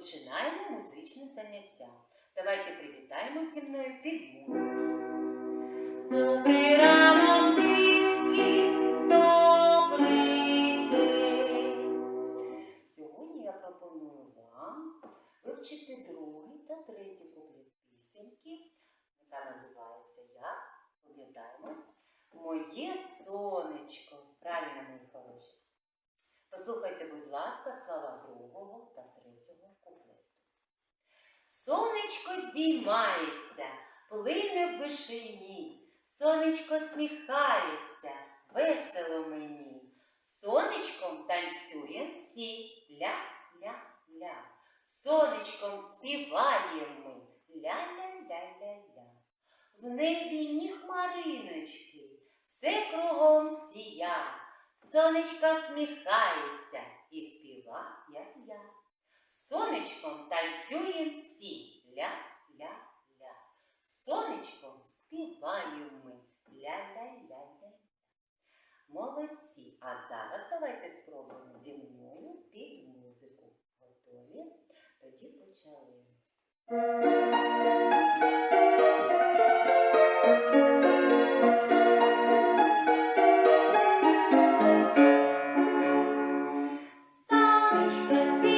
Починаємо музичне заняття. Давайте привітаємо зі мною під музику. Добрий ранок, дітки, добрий день! Сьогодні я пропоную вам вивчити другий та третій куплет пісеньки, яка називається Я пам'ятаємо, Моє сонечко. Правильно Послухайте, будь ласка, слова другого та третього куплету. Сонечко здіймається, плине в вишині, сонечко сміхається, весело мені. Сонечком танцюєм всі ля-ля-ля. Сонечком співаємо ми ля-ля-ля-ля-ля. В небі ні хмариночки, все кругом. Сонечко всміхається і співа, як я. Сонечком танцюєм всі ля-ля-ля. Сонечком співаємо ми ля-ля-ля-ля. Молодці! А зараз давайте спробуємо зі мною під музику. Готові? Тоді почали. Thank you.